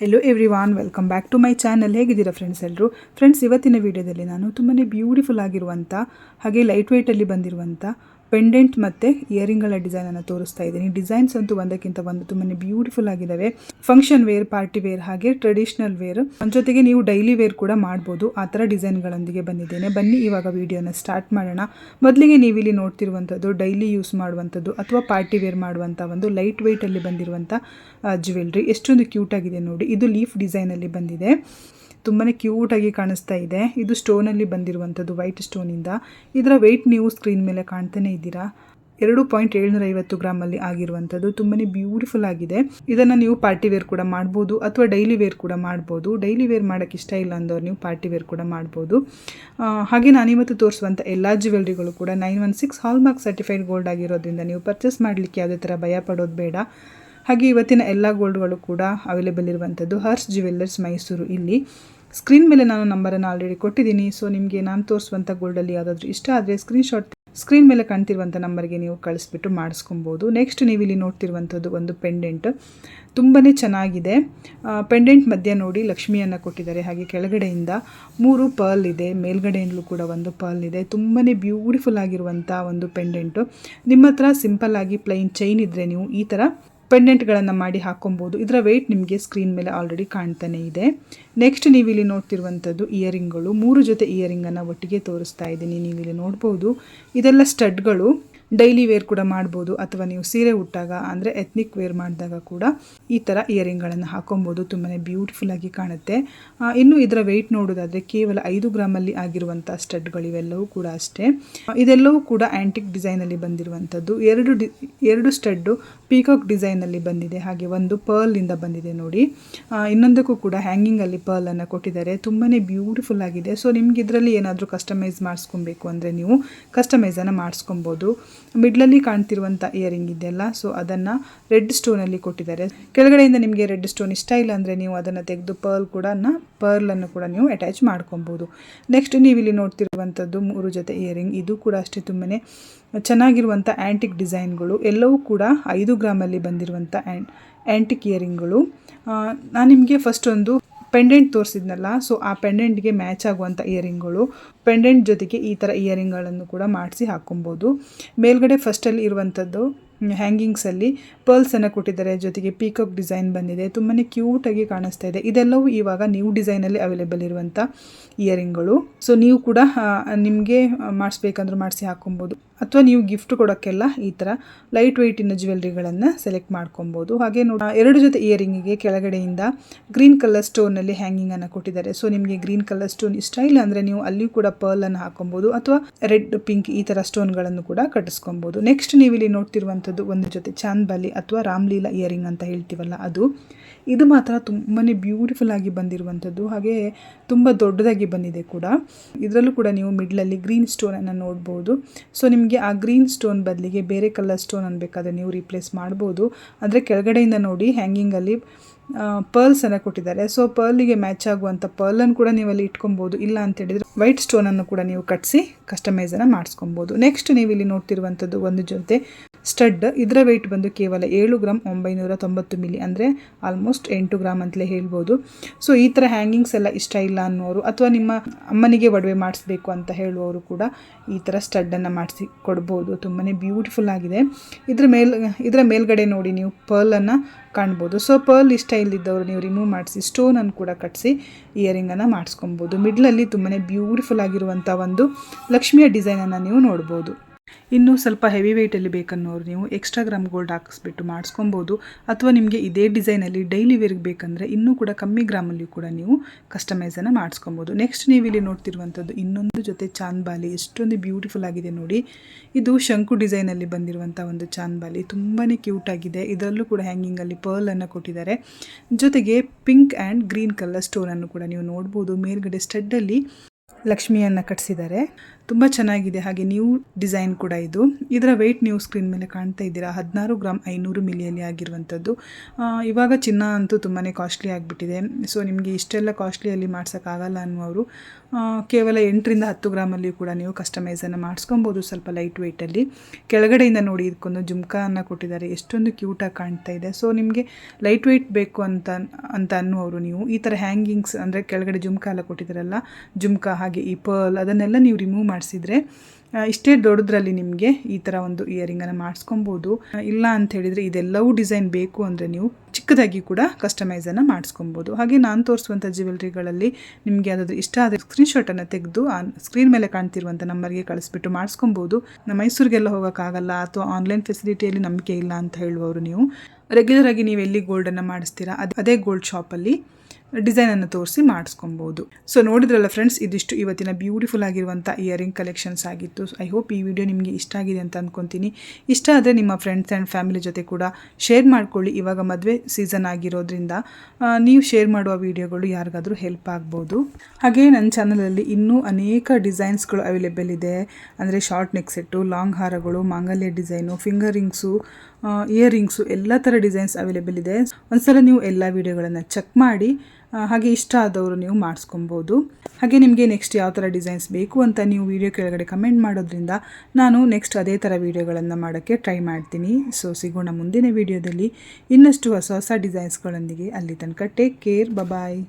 Hello everyone welcome back to my channel ಹೇಗಿದ್ದೀರಾ friends ಎಲ್ಲರೂ friends ಇವತ್ತಿನ ವಿಡಿಯೋದಲ್ಲಿ ನಾನು ತುಂಬಾ ಬ್ಯೂಟಿಫುಲ್ ಆಗಿರುವಂಥ ಹಾಗೆ ಲೈಟ್ ವೆಯ್ಟಲ್ಲಿ ಬಂದಿರುವಂಥ ಪೆಂಡೆಂಟ್ ಮತ್ತು ಇಯರಿಂಗ್ಗಳ ಡಿಸೈನನ್ನು ತೋರಿಸ್ತಾ ಇದ್ದೀನಿ. ಡಿಸೈನ್ಸ್ ಅಂತೂ ಒಂದಕ್ಕಿಂತ ಒಂದು ತುಂಬಾ ಬ್ಯೂಟಿಫುಲ್ ಆಗಿದ್ದಾವೆ ಫಂಕ್ಷನ್ ವೇರ್ ಪಾರ್ಟಿ ವೇರ್ ಹಾಗೆ ಟ್ರೆಡಿಷನಲ್ ವೇರ್ ಜೊತೆಗೆ ನೀವು ಡೈಲಿ ವೇರ್ ಕೂಡ ಮಾಡ್ಬೋದು. ಆ ಥರ ಡಿಸೈನ್ಗಳೊಂದಿಗೆ ಬಂದಿದ್ದೇನೆ. ಬನ್ನಿ, ಇವಾಗ ವಿಡಿಯೋನ ಸ್ಟಾರ್ಟ್ ಮಾಡೋಣ. ಮೊದಲಿಗೆ ನೀವು ಇಲ್ಲಿ ನೋಡ್ತಿರುವಂಥದ್ದು ಡೈಲಿ ಯೂಸ್ ಮಾಡುವಂಥದ್ದು ಅಥವಾ ಪಾರ್ಟಿ ವೇರ್ ಮಾಡುವಂಥ ಒಂದು ಲೈಟ್ ವೆಯ್ಟಲ್ಲಿ ಬಂದಿರುವಂಥ ಜ್ಯುವೆಲ್ರಿ ಎಷ್ಟೊಂದು ಕ್ಯೂಟ್ ಆಗಿದೆ ನೋಡಿ. ಇದು ಲೀಫ್ ಡಿಸೈನಲ್ಲಿ ಬಂದಿದೆ. ತುಂಬಾ ಕ್ಯೂಟಾಗಿ ಕಾಣಿಸ್ತಾ ಇದೆ. ಇದು ಸ್ಟೋನಲ್ಲಿ ಬಂದಿರುವಂಥದ್ದು ವೈಟ್ ಸ್ಟೋನಿಂದ ಇದರ ವೆಯ್ಟ್ ನೀವು ಸ್ಕ್ರೀನ್ ಮೇಲೆ ಕಾಣ್ತಾನೆ ಇದ್ದೀರಾ? ಎರಡು ಪಾಯಿಂಟ್ ಏಳ್ನೂರ ಐವತ್ತು ಗ್ರಾಮಲ್ಲಿ ಆಗಿರುವಂಥದ್ದು ತುಂಬಾ ಬ್ಯೂಟಿಫುಲ್ ಆಗಿದೆ. ಇದನ್ನು ನೀವು ಪಾರ್ಟಿ ವೇರ್ ಕೂಡ ಮಾಡ್ಬೋದು, ಅಥವಾ ಡೈಲಿ ವೇರ್ ಕೂಡ ಮಾಡ್ಬೋದು. ಡೈಲಿ ವೇರ್ ಮಾಡೋಕ್ಕೆ ಇಷ್ಟ ಇಲ್ಲ ಅಂದವ್ರು ನೀವು ಪಾರ್ಟಿ ವೇರ್ ಕೂಡ ಮಾಡ್ಬೋದು. ಹಾಗೆ ಹಾಗೆ ನಾನಿವತ್ತು ತೋರಿಸುವಂಥ ಎಲ್ಲ ಜ್ಯುವೆಲ್ರಿಗಳು ಕೂಡ nine one six hallmark certified gold ಆಗಿರೋದ್ರಿಂದ ನೀವು ಪರ್ಚೇಸ್ ಮಾಡಲಿಕ್ಕೆ ಯಾವುದೇ ಥರ ಭಯ ಪಡೋದು ಬೇಡ. ಹಾಗೆ ಇವತ್ತಿನ ಎಲ್ಲ ಗೋಲ್ಡ್ಗಳು ಕೂಡ ಅವೈಲೇಬಲ್ ಇರುವಂಥದ್ದು ಹರ್ಷ್ ಜ್ಯುವೆಲ್ಲರ್ಸ್ ಮೈಸೂರು ಇಲ್ಲಿ. ಸ್ಕ್ರೀನ್ ಮೇಲೆ ನಾನು ನಂಬರನ್ನು ಆಲ್ರೆಡಿ ಕೊಟ್ಟಿದ್ದೀನಿ. ಸೊ ನಿಮಗೆ ನಾನು ತೋರಿಸುವಂಥ ಗೋಲ್ಡಲ್ಲಿ ಯಾವುದಾದ್ರೂ ಇಷ್ಟ ಆದರೆ ಸ್ಕ್ರೀನ್ಶಾಟ್ ಸ್ಕ್ರೀನ್ ಮೇಲೆ ಕಾಣ್ತಿರುವಂಥ ನಂಬರ್ಗೆ ನೀವು ಕಳಿಸ್ಬಿಟ್ಟು ಮಾಡಿಸ್ಕೊಬೋದು. ನೆಕ್ಸ್ಟ್ ನೀವು ಇಲ್ಲಿ ನೋಡ್ತಿರುವಂಥದ್ದು ಒಂದು ಪೆಂಡೆಂಟ್ ತುಂಬಾ ಚೆನ್ನಾಗಿದೆ. ಪೆಂಡೆಂಟ್ ಮಧ್ಯ ನೋಡಿ ಲಕ್ಷ್ಮಿಯನ್ನು ಕೊಟ್ಟಿದ್ದಾರೆ. ಹಾಗೆ ಕೆಳಗಡೆಯಿಂದ ಮೂರು ಪರ್ಲ್ ಇದೆ. ಮೇಲ್ಗಡೆಯಿಂದಲೂ ಕೂಡ ಒಂದು ಪರ್ಲ್ ಇದೆ. ತುಂಬಾ ಬ್ಯೂಟಿಫುಲ್ ಆಗಿರುವಂಥ ಒಂದು ಪೆಂಡೆಂಟು ನಿಮ್ಮ ಹತ್ರ ಸಿಂಪಲ್ ಆಗಿ ಪ್ಲೈನ್ ಚೈನ್ ಇದ್ದರೆ ನೀವು ಈ ಥರ ಪೆಂಡೆಂಟ್ಗಳನ್ನು ಮಾಡಿ ಹಾಕೊಬೋದು. ಇದರ ವೆಯ್ಟ್ ನಿಮಗೆ ಸ್ಕ್ರೀನ್ ಮೇಲೆ ಆಲ್ರೆಡಿ ಕಾಣ್ತಾನೆ ಇದೆ. ನೆಕ್ಸ್ಟ್ ನೀವು ಇಲ್ಲಿ ನೋಡ್ತಿರುವಂಥದ್ದು ಇಯರಿಂಗ್ಗಳು ಮೂರು ಜೊತೆ ಇಯರಿಂಗನ್ನು ಒಟ್ಟಿಗೆ ತೋರಿಸ್ತಾ ಇದ್ದೀನಿ. ನೀವು ಇಲ್ಲಿ ನೋಡ್ಬೋದು. ಇದೆಲ್ಲ ಸ್ಟಡ್ಗಳು ಡೈಲಿ ವೇರ್ ಕೂಡ ಮಾಡ್ಬೋದು, ಅಥವಾ ನೀವು ಸೀರೆ ಉಟ್ಟಾಗ, ಅಂದರೆ ಎತ್ನಿಕ್ ವೇರ್ ಮಾಡಿದಾಗ ಕೂಡ ಈ ಥರ ಇಯರಿಂಗ್ಗಳನ್ನು ಹಾಕೊಬೋದು. ತುಂಬಾ ಬ್ಯೂಟಿಫುಲ್ ಆಗಿ ಕಾಣುತ್ತೆ. ಇನ್ನು ಇದರ ವೆಯ್ಟ್ ನೋಡೋದಾದರೆ ಕೇವಲ ಐದು ಗ್ರಾಮಲ್ಲಿ ಆಗಿರುವಂಥ ಸ್ಟಡ್ಗಳಿವೆಲ್ಲವೂ ಕೂಡ ಅಷ್ಟೇ. ಇದೆಲ್ಲವೂ ಕೂಡ ಆ್ಯಂಟಿಕ್ ಡಿಸೈನಲ್ಲಿ ಬಂದಿರುವಂಥದ್ದು. ಎರಡು ಡಿ, ಎರಡು ಸ್ಟಡ್ಡು ಪೀಕಾಕ್ ಡಿಸೈನಲ್ಲಿ ಬಂದಿದೆ. ಹಾಗೆ ಒಂದು ಪರ್ಲಿಂದ ಬಂದಿದೆ ನೋಡಿ. ಇನ್ನೊಂದಕ್ಕೂ ಕೂಡ ಹ್ಯಾಂಗಿಂಗಲ್ಲಿ ಪರ್ಲನ್ನು ಕೊಟ್ಟಿದ್ದಾರೆ. ತುಂಬಾ ಬ್ಯೂಟಿಫುಲ್ ಆಗಿದೆ. ಸೊ ನಿಮ್ಗೆ ಇದರಲ್ಲಿ ಏನಾದರೂ ಕಸ್ಟಮೈಸ್ ಮಾಡಿಸ್ಕೊಬೇಕು ಅಂದರೆ ನೀವು ಕಸ್ಟಮೈಸನ್ನು ಮಾಡಿಸ್ಕೊಬೋದು. ಮಿಡ್ಲಲ್ಲಿ ಕಾಣ್ತಿರುವಂಥ ಇಯರಿಂಗ್ ಇದೆಯಲ್ಲ ಸೊ ಅದನ್ನು ರೆಡ್ ಸ್ಟೋನಲ್ಲಿ ಕೊಟ್ಟಿದ್ದಾರೆ. ಕೆಳಗಡೆಯಿಂದ ನಿಮಗೆ ರೆಡ್ ಸ್ಟೋನ್ ಇಷ್ಟ ಇಲ್ಲ ಅಂದರೆ ನೀವು ಅದನ್ನು ತೆಗೆದು ಪರ್ಲ್ ಕೂಡ ಪರ್ಲನ್ನು ಕೂಡ ನೀವು ಅಟ್ಯಾಚ್ ಮಾಡ್ಕೊಬೋದು. ನೆಕ್ಸ್ಟ್ ನೀವು ಇಲ್ಲಿ ನೋಡ್ತಿರುವಂಥದ್ದು ಮೂರು ಜೊತೆ ಇಯರಿಂಗ್ ಇದು ಕೂಡ ಅಷ್ಟೇ ತುಂಬಾ ಚೆನ್ನಾಗಿರುವಂಥ ಆ್ಯಂಟಿಕ್ ಡಿಸೈನ್ಗಳು ಎಲ್ಲವೂ ಕೂಡ ಐದು ಗ್ರಾಮಲ್ಲಿ ಬಂದಿರುವಂಥ ಆ್ಯಂಟ್ ಆ್ಯಂಟಿಕ್ ಇಯರಿಂಗ್ಗಳು ನಾನು ನಿಮಗೆ ಫಸ್ಟ್ ಒಂದು ಪೆಂಡೆಂಟ್ ತೋರಿಸಿದ್ನಲ್ಲ ಸೊ ಆ ಪೆಂಡೆಂಟ್ಗೆ ಮ್ಯಾಚ್ ಆಗುವಂಥ ಇಯರಿಂಗ್ಗಳು ಪೆಂಡೆಂಟ್ ಜೊತೆಗೆ ಈ ಥರ ಇಯರಿಂಗ್ಗಳನ್ನು ಕೂಡ ಮಾಡಿಸಿ ಹಾಕ್ಕೊಬೋದು ಮೇಲ್ಗಡೆ ಫಸ್ಟಲ್ಲಿ ಇರುವಂಥದ್ದು ಹ್ಯಾಂಗಿಂಗ್ಸಲ್ಲಿ ಪರ್ಲ್ಸನ್ನು ಕೊಟ್ಟಿದ್ದಾರೆ, ಜೊತೆಗೆ ಪೀಕಾಕ್ ಡಿಸೈನ್ ಬಂದಿದೆ ತುಂಬಾ ಕ್ಯೂಟಾಗಿ ಕಾಣಿಸ್ತಾ ಇದೆ. ಇದೆಲ್ಲವೂ ಇವಾಗ ನ್ಯೂ ಡಿಸೈನಲ್ಲಿ ಅವೈಲೇಬಲ್ ಇರುವಂಥ ಇಯರಿಂಗ್ಗಳು ಸೊ ನೀವು ಕೂಡ ನಿಮಗೆ ಮಾಡಿಸ್ಬೇಕಂದ್ರೂ ಮಾಡಿಸಿ ಹಾಕೊಬೋದು. ಅಥವಾ ನೀವು ಗಿಫ್ಟ್ ಕೊಡೋಕ್ಕೆಲ್ಲ ಈ ಥರ ಲೈಟ್ ವೆಯ್ಟಿನ ಜ್ಯುವೆಲ್ರಿಗಳನ್ನು ಸೆಲೆಕ್ಟ್ ಮಾಡ್ಕೊಬೋದು. ಹಾಗೆ ನೋಡಿ ಎರಡು ಜೊತೆ ಇಯರಿಂಗಿಗೆ ಕೆಳಗಡೆಯಿಂದ ಗ್ರೀನ್ ಕಲರ್ ಸ್ಟೋನಲ್ಲಿ ಹ್ಯಾಂಗಿಂಗನ್ನು ಕೊಟ್ಟಿದ್ದಾರೆ. ಸೊ ನಿಮಗೆ ಗ್ರೀನ್ ಕಲರ್ ಸ್ಟೋನ್ ಇಷ್ಟ ಇಲ್ಲ ಅಂದರೆ ನೀವು ಅಲ್ಲಿಯೂ ಕೂಡ ಪರ್ಲನ್ನು ಹಾಕೊಬೋದು ಅಥವಾ ರೆಡ್ ಪಿಂಕ್ ಈ ಥರ ಸ್ಟೋನ್ಗಳನ್ನು ಕೂಡ ಕಟ್ಟಿಸ್ಕೊಬೋದು. ನೆಕ್ಸ್ಟ್ ನೀವು ಇಲ್ಲಿ ನೋಡ್ತಿರುವಂಥದ್ದು ಒಂದು ಜೊತೆ ಚಾಂದಬಾಲಿ ಅಥವಾ ರಾಮ್ಲೀಲಾ ಇಯರಿಂಗ್ ಅಂತ ಹೇಳ್ತೀವಲ್ಲ ಅದು. ಇದು ಮಾತ್ರ ತುಂಬಾ ಬ್ಯೂಟಿಫುಲ್ ಆಗಿ ಬಂದಿರುವಂಥದ್ದು ಹಾಗೆ ತುಂಬ ದೊಡ್ಡದಾಗಿ ಬಂದಿದೆ ಕೂಡ. ಇದರಲ್ಲೂ ಕೂಡ ನೀವು ಮಿಡ್ಲಲ್ಲಿ ಗ್ರೀನ್ ಸ್ಟೋನನ್ನು ನೋಡ್ಬೋದು. ಸೊ ನಿಮಗೆ ಆ ಗ್ರೀನ್ ಸ್ಟೋನ್ ಬದಲಿಗೆ ಬೇರೆ ಕಲರ್ ಸ್ಟೋನ್ ಅನ್ಬೇಕಾದ್ರೆ ನೀವು ರೀಪ್ಲೇಸ್ ಮಾಡ್ಬೋದು. ಅಂದರೆ ಕೆಳಗಡೆಯಿಂದ ನೋಡಿ ಹ್ಯಾಂಗಿಂಗಲ್ಲಿ ಪರ್ಲ್ಸನ್ನು ಕೊಟ್ಟಿದ್ದಾರೆ. ಸೊ ಪರ್ಲಿಗೆ ಮ್ಯಾಚ್ ಆಗುವಂಥ ಪರ್ಲನ್ನು ಕೂಡ ನೀವು ಅಲ್ಲಿ ಇಟ್ಕೊಬೋದು. ಇಲ್ಲ ಅಂತ ಹೇಳಿದರೆ ವೈಟ್ ಸ್ಟೋನನ್ನು ಕೂಡ ನೀವು ಕಟ್ಟಿಸಿ ಕಸ್ಟಮೈಸನ್ನು ಮಾಡಿಸ್ಕೊಬೋದು. ನೆಕ್ಸ್ಟ್ ನೀವು ಇಲ್ಲಿ ನೋಡ್ತಿರುವಂಥದ್ದು ಒಂದು ಜೊತೆ ಸ್ಟಡ್. ಇದರ ವೆಯ್ಟ್ ಬಂದು ಕೇವಲ ಏಳು ಗ್ರಾಮ್ ಒಂಬೈನೂರ ತೊಂಬತ್ತು ಮಿಲಿ ಅಂದರೆ ಆಲ್ಮೋಸ್ಟ್ ಎಂಟು ಗ್ರಾಮ್ ಅಂತಲೇ ಹೇಳ್ಬೋದು. ಸೊ ಈ ಥರ ಹ್ಯಾಂಗಿಂಗ್ಸ್ ಎಲ್ಲ ಇಷ್ಟ ಇಲ್ಲ ಅನ್ನೋರು ಅಥವಾ ನಿಮ್ಮ ಅಮ್ಮನಿಗೆ ಒಡವೆ ಮಾಡಿಸ್ಬೇಕು ಅಂತ ಹೇಳುವವರು ಕೂಡ ಈ ಥರ ಸ್ಟಡ್ಡನ್ನು ಮಾಡಿಸಿ ಕೊಡ್ಬೋದು. ತುಂಬಾ ಬ್ಯೂಟಿಫುಲ್ ಆಗಿದೆ. ಇದ್ರ ಮೇಲ್, ಇದರ ಮೇಲ್ಗಡೆ ನೋಡಿ ನೀವು ಪರ್ಲನ್ನು ಕಾಣ್ಬೋದು. ಸೊ ಪರ್ಲ್ ಇಷ್ಟ ಇಲ್ಲದಿದ್ದವರು ನೀವು ರಿಮೂವ್ ಮಾಡಿಸಿ ಸ್ಟೋನನ್ನು ಕೂಡ ಕಟ್ಟಿಸಿ ಇಯರಿಂಗನ್ನು ಮಾಡಿಸ್ಕೊಬೋದು. ಮಿಡ್ಲಲ್ಲಿ ತುಂಬಾ ಬ್ಯೂಟಿಫುಲ್ ಆಗಿರುವಂಥ ಒಂದು ಲಕ್ಷ್ಮಿಯ ಡಿಸೈನನ್ನು ನೀವು ನೋಡ್ಬೋದು. ಇನ್ನು ಸ್ವಲ್ಪ ಹೆವಿ ವೆಯ್ಟಲ್ಲಿ ಬೇಕನ್ನೋರು ನೀವು ಎಕ್ಸ್ಟ್ರಾ ಗ್ರಾಮ್ ಗೋಲ್ಡ್ ಹಾಕಿಸ್ಬಿಟ್ಟು ಮಾಡಿಸ್ಕೊಬೋದು. ಅಥವಾ ನಿಮಗೆ ಇದೇ ಡಿಸೈನಲ್ಲಿ ಡೈಲಿ ವೇರ್ಗೆ ಬೇಕಂದರೆ ಇನ್ನೂ ಕೂಡ ಕಮ್ಮಿ ಗ್ರಾಮಲ್ಲಿ ಕೂಡ ನೀವು ಕಸ್ಟಮೈಸನ್ನು ಮಾಡಿಸ್ಕೊಬೋದು. ನೆಕ್ಸ್ಟ್ ನೀವು ಇಲ್ಲಿ ನೋಡ್ತಿರುವಂಥದ್ದು ಇನ್ನೊಂದು ಜೊತೆ ಚಾಂದ್ಬಾಲಿ. ಎಷ್ಟೊಂದು ಬ್ಯೂಟಿಫುಲ್ ಆಗಿದೆ ನೋಡಿ. ಇದು ಶಂಕು ಡಿಸೈನಲ್ಲಿ ಬಂದಿರುವಂಥ ಒಂದು ಚಾಂದ್ಬಾಲಿ. ತುಂಬಾ ಕ್ಯೂಟ್ ಆಗಿದೆ. ಇದರಲ್ಲೂ ಕೂಡ ಹ್ಯಾಂಗಿಂಗಲ್ಲಿ ಪರ್ಲನ್ನು ಕೊಟ್ಟಿದ್ದಾರೆ. ಜೊತೆಗೆ ಪಿಂಕ್ ಆ್ಯಂಡ್ ಗ್ರೀನ್ ಕಲರ್ ಸ್ಟೋನನ್ನು ಕೂಡ ನೀವು ನೋಡ್ಬೋದು. ಮೇಲ್ಗಡೆ ಸ್ಟಡ್ಡಲ್ಲಿ ಲಕ್ಷ್ಮಿಯನ್ನು ಕಟ್ಟಿಸಿದ್ದಾರೆ ತುಂಬ ಚೆನ್ನಾಗಿದೆ. ಹಾಗೆ ನ್ಯೂ ಡಿಸೈನ್ ಕೂಡ ಇದು. ಇದರ ವೆಯ್ಟ್ ನೀವು ಸ್ಕ್ರೀನ್ ಮೇಲೆ ಕಾಣ್ತಾ ಇದ್ದೀರಾ. ಹದಿನಾರು ಗ್ರಾಮ್ ಐನೂರು ಮಿಲಿಯಲ್ಲಿ ಆಗಿರುವಂಥದ್ದು ಇವಾಗ ಚಿನ್ನ ಅಂತೂ ತುಂಬಾ ಕಾಸ್ಟ್ಲಿ ಆಗಿಬಿಟ್ಟಿದೆ. ಸೊ ನಿಮಗೆ ಇಷ್ಟೆಲ್ಲ ಕಾಸ್ಟ್ಲಿಯಲ್ಲಿ ಮಾಡ್ಸೋಕ್ಕಾಗಲ್ಲ ಅನ್ನುವರು ಕೇವಲ ಎಂಟರಿಂದ ಹತ್ತು ಗ್ರಾಮಲ್ಲಿಯೂ ಕೂಡ ನೀವು ಕಸ್ಟಮೈಸನ್ನು ಮಾಡಿಸ್ಕೊಬೋದು ಸ್ವಲ್ಪ ಲೈಟ್ ವೆಯ್ಟಲ್ಲಿ ಕೆಳಗಡೆಯಿಂದ ನೋಡಿ ಇದಕ್ಕೊಂದು ಜುಮ್ಕಾನ ಕೊಟ್ಟಿದ್ದಾರೆ. ಎಷ್ಟೊಂದು ಕ್ಯೂಟಾಗಿ ಕಾಣ್ತಾ ಇದೆ. ಸೊ ನಿಮಗೆ ಲೈಟ್ ವೆಯ್ಟ್ ಬೇಕು ಅಂತ ಅಂತ ಅನ್ನುವರು ನೀವು, ಈ ಥರ ಹ್ಯಾಂಗಿಂಗ್ಸ್ ಅಂದರೆ ಕೆಳಗಡೆ ಜುಮ್ಕಾ ಎಲ್ಲ ಕೊಟ್ಟಿದ್ದಾರಲ್ಲ, ಜುಮ್ಕಾ ಹಾಗೆ ಈ ಪರ್ಲ್ ಅದನ್ನೆಲ್ಲ ನೀವು ರಿಮೂವ್ ಮಾಡಿಸಿದ್ರೆ ಇಷ್ಟೇ ದೊಡ್ಡದ್ರಲ್ಲಿ ನಿಮಗೆ ಈ ಥರ ಒಂದು ಇಯರಿಂಗನ್ನು ಮಾಡಿಸ್ಕೊಬೋದು. ಇಲ್ಲ ಅಂತ ಹೇಳಿದರೆ ಇದೆಲ್ಲವೂ ಡಿಸೈನ್ ಬೇಕು ಅಂದರೆ ನೀವು ಚಿಕ್ಕದಾಗಿ ಕೂಡ ಕಸ್ಟಮೈಸನ್ನು ಮಾಡಿಸ್ಕೊಬೋದು. ಹಾಗೆ ನಾನು ತೋರಿಸುವಂಥ ಜ್ಯುವೆಲ್ರಿಗಳಲ್ಲಿ ನಿಮಗೆ ಯಾವುದಾದ್ರೂ ಇಷ್ಟ ಆದರೆ ಸ್ಕ್ರೀನ್ಶಾಟನ್ನು ತೆಗೆದು, ಆ ಸ್ಕ್ರೀನ್ ಮೇಲೆ ಕಾಣ್ತಿರುವಂಥ ನಂಬರ್ಗೆ ಕಳಿಸ್ಬಿಟ್ಟು ಮಾಡಿಸ್ಕೊಬೋದು. ಮೈಸೂರಿಗೆಲ್ಲ ಹೋಗೋಕ್ಕಾಗಲ್ಲ ಅಥವಾ ಆನ್ಲೈನ್ ಫೆಸಿಲಿಟಿಯಲ್ಲಿ ನಂಬಿಕೆ ಇಲ್ಲ ಅಂತ ಹೇಳುವವರು ನೀವು. ರೆಗ್ಯುಲರ್ ಆಗಿ ನೀವು ಎಲ್ಲಿ ಗೋಲ್ಡನ್ನು ಮಾಡಿಸ್ತೀರಾ, ಅದು, ಅದೇ ಗೋಲ್ಡ್ ಶಾಪಲ್ಲಿ ಡಿಸೈನನ್ನು ತೋರಿಸಿ ಮಾಡಿಸ್ಕೊಬೋದು. ಸೊ ನೋಡಿದ್ರಲ್ಲ ಫ್ರೆಂಡ್ಸ್ ಇದಿಷ್ಟು ಇವತ್ತಿನ ಬ್ಯೂಟಿಫುಲ್ ಆಗಿರುವಂಥ ಇಯರಿಂಗ್ ಕಲೆಕ್ಷನ್ಸ್ ಆಗಿತ್ತು. ಐ ಹೋಪ್ ಈ ವಿಡಿಯೋ ನಿಮಗೆ ಇಷ್ಟ ಆಗಿದೆ ಅಂತ ಅಂದ್ಕೊತೀನಿ ಇಷ್ಟ ಆದರೆ ನಿಮ್ಮ ಫ್ರೆಂಡ್ಸ್ ಆ್ಯಂಡ್ ಫ್ಯಾಮಿಲಿ ಜೊತೆ ಕೂಡ ಶೇರ್ ಮಾಡ್ಕೊಳ್ಳಿ. ಇವಾಗ ಮದುವೆ ಸೀಸನ್ ಆಗಿರೋದ್ರಿಂದ ನೀವು ಶೇರ್ ಮಾಡುವ ವಿಡಿಯೋಗಳು ಯಾರಿಗಾದರೂ ಹೆಲ್ಪ್ ಆಗ್ಬೋದು. ಹಾಗೆ ನನ್ನ ಚಾನಲಲ್ಲಿ ಇನ್ನೂ ಅನೇಕ ಡಿಸೈನ್ಸ್ಗಳು ಅವೈಲೇಬಲ್ ಇದೆ. ಅಂದರೆ ಶಾರ್ಟ್ ನೆಕ್ ಸೆಟ್ಟು ಲಾಂಗ್ ಹಾರಗಳು, ಮಾಂಗಲ್ಯ ಡಿಸೈನು ಫಿಂಗರ್ ರಿಂಗ್ಸು ಇಯರಿಂಗ್ಸು ಎಲ್ಲ ಥರ ಡಿಸೈನ್ಸ್ ಅವೈಲೇಬಲ್ ಇದೆ. ಒಂದ್ಸಲ ನೀವು ಎಲ್ಲ ವಿಡಿಯೋಗಳನ್ನು ಚೆಕ್ ಮಾಡಿ ಹಾಗೆ ಇಷ್ಟ ಆದವರು ನೀವು ಮಾಡಿಸ್ಕೊಬೋದು. ಹಾಗೆ ನಿಮಗೆ ನೆಕ್ಸ್ಟ್ ಯಾವ ಥರ ಡಿಸೈನ್ಸ್ ಬೇಕು ಅಂತ ನೀವು ವಿಡಿಯೋ ಕೆಳಗಡೆ ಕಮೆಂಟ್ ಮಾಡೋದ್ರಿಂದ ನಾನು ನೆಕ್ಸ್ಟ್ ಅದೇ ಥರ ವೀಡಿಯೋಗಳನ್ನು ಮಾಡೋಕ್ಕೆ ಟ್ರೈ ಮಾಡ್ತೀನಿ. ಸೊ ಸಿಗೋಣ ಮುಂದಿನ ವೀಡಿಯೋದಲ್ಲಿ ಇನ್ನಷ್ಟು ಹೊಸ ಹೊಸ ಡಿಸೈನ್ಸ್ಗಳೊಂದಿಗೆ ಅಲ್ಲಿ ತನಕ ಟೇಕ್ ಕೇರ್ ಬಬಾಯ್